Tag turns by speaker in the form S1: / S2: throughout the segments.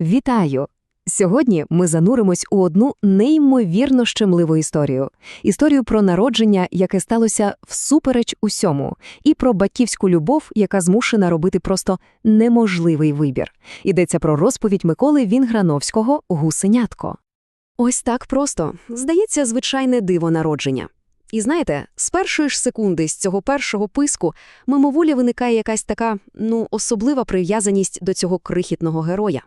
S1: Вітаю! Сьогодні ми зануримось у одну неймовірно щемливу історію. Історію про народження, яке сталося всупереч усьому, і про батьківську любов, яка змушена робити просто неможливий вибір. Йдеться про розповідь Миколи Вінграновського «Гусенятко». Ось так просто. Здається, звичайне диво народження. І знаєте, з першої ж секунди з цього першого писку мимоволі виникає якась така, ну, особлива прив'язаність до цього крихітного героя.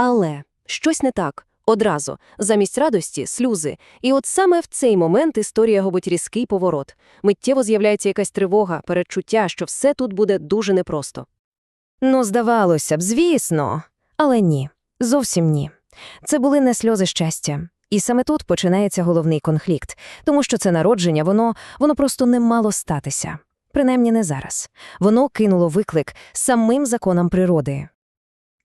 S1: Але щось не так. Одразу, замість радості, сльози. І от саме в цей момент історія робить різкий поворот. Миттєво з'являється якась тривога, передчуття, що все тут буде дуже непросто.
S2: Ну, здавалося б, звісно. Але ні, зовсім ні. Це були не сльози щастя. І саме тут починається головний конфлікт, тому що це народження, воно, воно просто не мало статися. Принаймні не зараз. Воно кинуло виклик самим законам природи.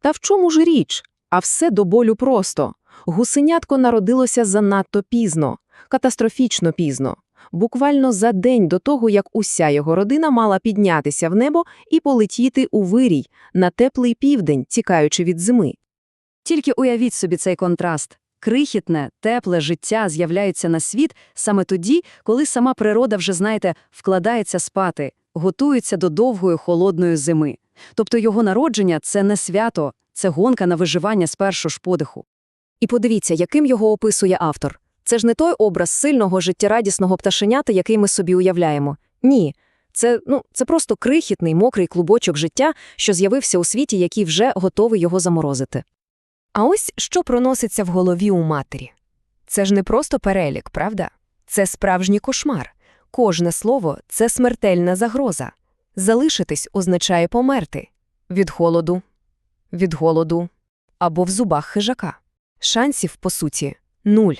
S1: Та в чому ж річ? А все до болю просто. Гусенятко народилося занадто пізно, катастрофічно пізно. Буквально за день до того, як уся його родина мала піднятися в небо і полетіти у вирій на теплий південь, тікаючи від зими. Тільки уявіть собі цей контраст. Крихітне, тепле життя з'являється на світ саме тоді, коли сама природа вже, знаєте, вкладається спати, готується до довгої холодної зими. Тобто його народження – це не свято, це гонка на виживання з першого ж подиху. І подивіться, яким його описує автор. Це ж не той образ сильного, життєрадісного пташенята, який ми собі уявляємо. Ні. Це, ну, це просто крихітний, мокрий клубочок життя, що з'явився у світі, який вже готовий його заморозити. А ось що проноситься в голові у матері. Це ж не просто перелік, правда? Це справжній кошмар. Кожне слово – це смертельна загроза. Залишитись означає померти. Від холоду, від голоду або в зубах хижака. Шансів, по суті, нуль.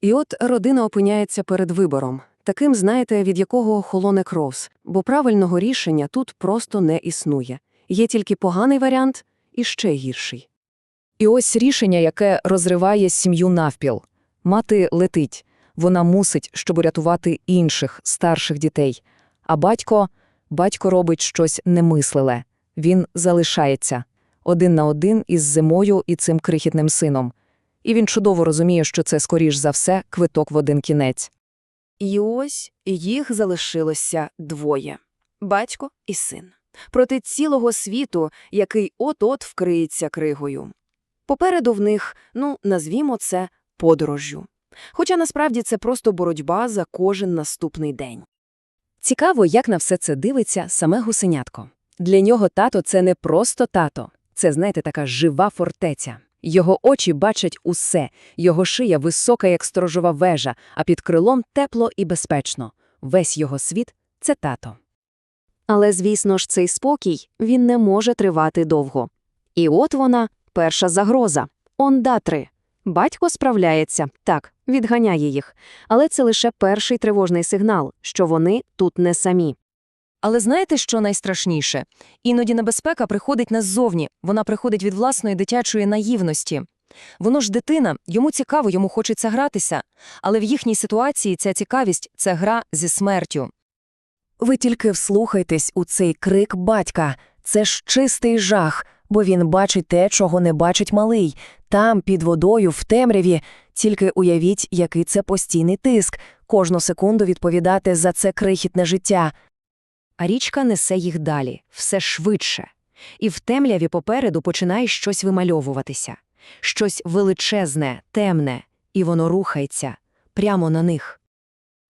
S1: І от родина опиняється перед вибором. Таким, знаєте, від якого холоне кров, бо правильного рішення тут просто не існує. Є тільки поганий варіант і ще гірший. І ось рішення, яке розриває сім'ю навпіл. Мати летить. Вона мусить, щоб рятувати інших, старших дітей. А батько, батько робить щось немислиле. Він залишається один на один із зимою і цим крихітним сином. І він чудово розуміє, що це, скоріш за все, квиток в один кінець. І ось їх залишилося двоє – батько і син. Проти цілого світу, який от-от вкриється кригою. Попереду в них, ну, назвімо це подорожжю. Хоча насправді це просто боротьба за кожен наступний день. Цікаво, як на все це дивиться саме гусенятко. Для нього тато – це не просто тато. Це, знаєте, така жива фортеця. Його очі бачать усе, його шия висока, як сторожова вежа, а під крилом тепло і безпечно. Весь його світ – це тато. Але, звісно ж, цей спокій, він не може тривати довго. І от вона, перша загроза – ондатри. Батько справляється, так, відганяє їх. Але це лише перший тривожний сигнал, що вони тут не самі.
S2: Але знаєте, що найстрашніше? Іноді небезпека приходить не вона приходить від власної дитячої наївності. Воно ж дитина, йому цікаво, йому хочеться гратися, але в їхній ситуації ця цікавість це гра зі смертю. Ви тільки вслухайтесь у цей крик батька, це ж чистий жах, бо він бачить те, чого не бачить малий, там, під водою, в темряві. Тільки уявіть, який це постійний тиск, кожну секунду відповідати за це крихітне життя.
S1: А річка несе їх далі, все швидше. І в темряві попереду починає щось вимальовуватися. Щось величезне, темне, і воно рухається прямо на них.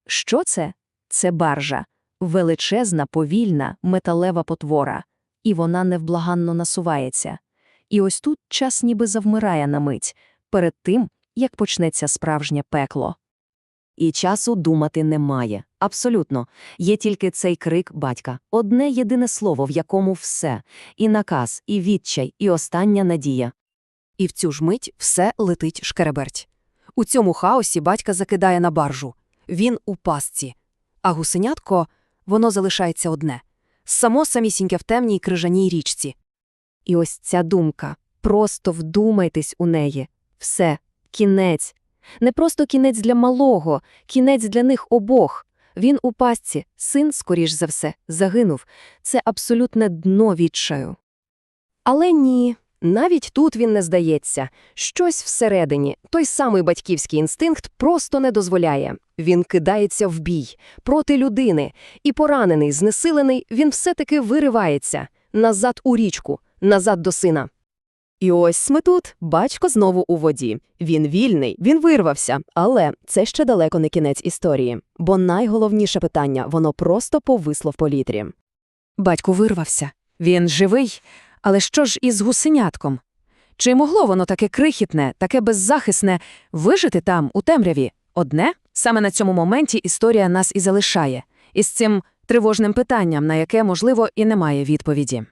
S1: Що це? Це баржа. Величезна, повільна, металева потвора. І вона невблаганно насувається. І ось тут час ніби завмирає на мить, перед тим, як почнеться справжнє пекло. І часу думати немає. Абсолютно. Є тільки цей крик батька. Одне єдине слово, в якому все. І наказ, і відчай, і остання надія. І в цю ж мить все летить шкереберть. У цьому хаосі батька закидає на баржу. Він у пастці. А гусенятко, воно залишається одне. Само самісіньке в темній крижаній річці. І ось ця думка. Просто вдумайтесь у неї. Все, кінець. Не просто кінець для малого, кінець для них обох. Він у пастці, син, скоріш за все, загинув. Це абсолютне дно відчаю. Але ні,
S3: Навіть тут він не здається. Щось всередині, той самий батьківський інстинкт просто не дозволяє. Він кидається в бій проти людини, і поранений, знесилений, він все-таки виривається назад у річку, назад до сина.
S1: І ось ми тут, батько знову у воді. Він вільний, він вирвався. Але це ще далеко не кінець історії. Бо найголовніше питання, воно просто повисло в повітрі.
S4: Батько вирвався. Він живий, але що ж із гусенятком? Чи могло воно таке крихітне, таке беззахисне вижити там, у темряві? Одне? Саме на цьому моменті історія нас і залишає. Із цим тривожним питанням, на яке, можливо, і немає відповіді.